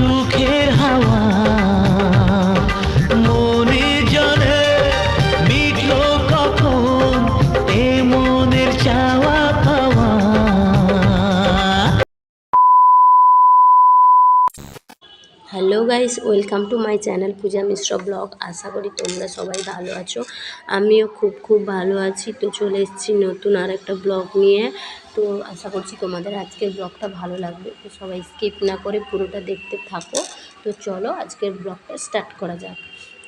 সুখ hello guys, welcome to my channel Puja Mishra vlog. আশা করি তোমরা সবাই ভালো আছো। আমিও খুব খুব ভালো আছি। তো চলে এসেছি নতুন আর একটা ব্লগ নিয়ে। তো আশা করছি তোমাদের আজকের ব্লগটা ভালো লাগবে। তো সবাই স্কিপ না করে পুরোটা দেখতে থাকো। তো চলো আজকের ব্লগটা স্টার্ট করা যাক।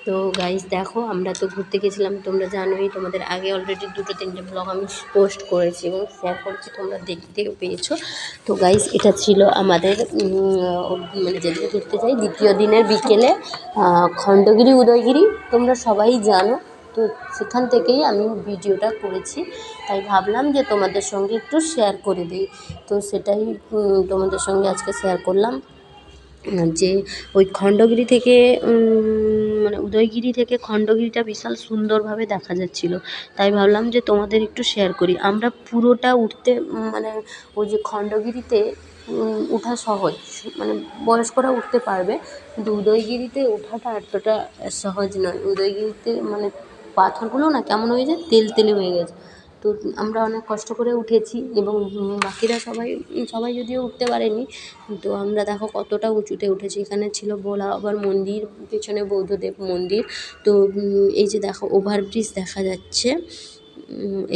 তো গাইস দেখো, আমরা তো ঘুরতে গেছিলাম, তোমরা জানোই, তোমাদের আগে অলরেডি দুটো তিনটে ব্লগ আমি পোস্ট করেছি এবং শেয়ার করেছি, তোমরা দেখতেও পেয়েছ। তো গাইস এটা ছিল আমাদের মানে যেদিকে ঘুরতে যাই, দ্বিতীয় দিনের বিকেলে খণ্ডগিরি, উদয়গিরি, তোমরা সবাই জানো। তো সেখান থেকেই আমি ভিডিওটা করেছি, তাই ভাবলাম যে তোমাদের সঙ্গে একটু শেয়ার করে দিই। তো সেটাই তোমাদের সঙ্গে আজকে শেয়ার করলাম, যে ওই খণ্ডগিরি থেকে মানে উদয়গিরি থেকে খণ্ডগিরিটা বিশাল সুন্দরভাবে দেখা যাচ্ছিল। তাই ভাবলাম যে তোমাদের একটু শেয়ার করি। আমরা পুরোটা উঠতে মানে ওই যে খণ্ডগিরিতে ওঠা সহজ। মানে বয়স্করা উঠতে পারবে, কিন্তু উদয়গিরিতে ওঠাটা এতটা সহজ নয়। উদয়গিরিতে মানে পাথরগুলো না কেমন হয়ে যায়? তেল তেলে হয়ে গেছে। তো আমরা অনেক কষ্ট করে উঠেছি এবং বাকিরা সবাই সবাই যদিও উঠতে পারেনি তো আমরা দেখো কতটা উঁচুতে উঠেছি। এখানে ছিল ভোলা বাবার মন্দির, পেছনে বৌদ্ধদেব মন্দির। তো এই যে দেখো ওভারব্রিজ দেখা যাচ্ছে।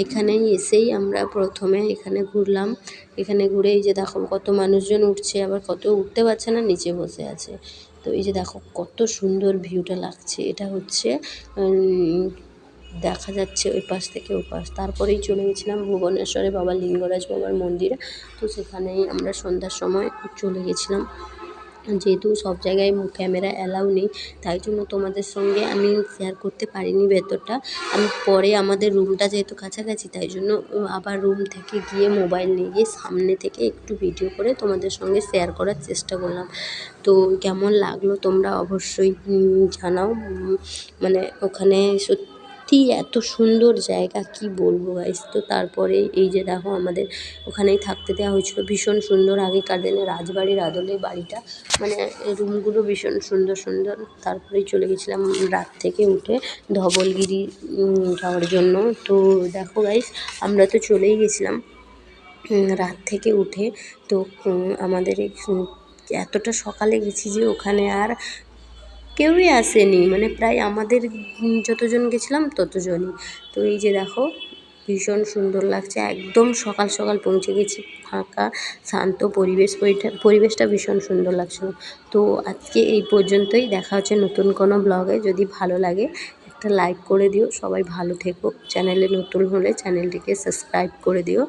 এখানেই এসেই আমরা প্রথমে এখানে ঘুরলাম। এখানে ঘুরে এই যে দেখো কত মানুষজন উঠছে, আবার কত উঠতে পারছে না, নিচে বসে আছে। তো এই যে দেখো কত সুন্দর ভিউটা লাগছে। এটা হচ্ছে দেখা যাচ্ছে ওই পাশ থেকে ওই পাশ। তারপরেই চলে গেছিলাম ভুবনেশ্বরে বাবা লিঙ্গরাজ বাবার মন্দিরে। তো সেখানেই আমরা সন্ধ্যার সময় চলে গেছিলাম। যেহেতু সব জায়গায় ক্যামেরা অ্যালাউ নেই, তাই জন্য তোমাদের সঙ্গে আমি শেয়ার করতে পারিনি ভেতরটা। আমি পরে আমাদের রুমটা যেহেতু কাছাকাছি, তাই জন্য আবার রুম থেকে গিয়ে মোবাইল নিয়ে গিয়ে সামনে থেকে একটু ভিডিও করে তোমাদের সঙ্গে শেয়ার করার চেষ্টা করলাম। তো কেমন লাগল তোমরা অবশ্যই জানাও। মানে ওখানে সত্যি এত সুন্দর জায়গা, কি বলব গাইস তো তারপরে এই যে দেখো আমাদের ওখানেই থাকতে দেওয়া হয়েছিল। ভীষণ সুন্দর আগেকার দিনে রাজবাড়ির আদলে বাড়িটা মানে রুমগুলো ভীষণ সুন্দর সুন্দর। তারপরেই চলে গেছিলাম রাত থেকে উঠে ধবলগিরি যাওয়ার জন্য। তো দেখো গাইস আমরা তো চলেই গেছিলাম রাত থেকে উঠে। তো আমাদের এই এতটা সকালে গেছি যে ওখানে আর কেউই আসেনি মানে প্রায় আমাদের যতজন গেছিলাম ততজনই। তো এই যে দেখো, ভীষণ সুন্দর লাগছে, একদম সকাল সকাল পৌঁছে গেছি, ফাঁকা, শান্ত পরিবেশ পরিবেশটা ভীষণ সুন্দর লাগছিল তো আজকে এই পর্যন্তই, দেখা হচ্ছে নতুন কোনো ব্লগে যদি ভালো লাগে, একটা লাইক করে দিও, সবাই ভালো থেকো। চ্যানেলে নতুন হলে চ্যানেলটিকে সাবস্ক্রাইব করে দিও।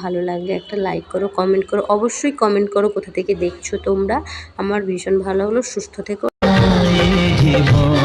ভালো লাগলে একটা লাইক করো কমেন্ট করো, অবশ্যই কমেন্ট করো কোথা থেকে দেখছ তোমরা। আমার ভীষণ ভালো হলো সুস্থ থেকো জীবন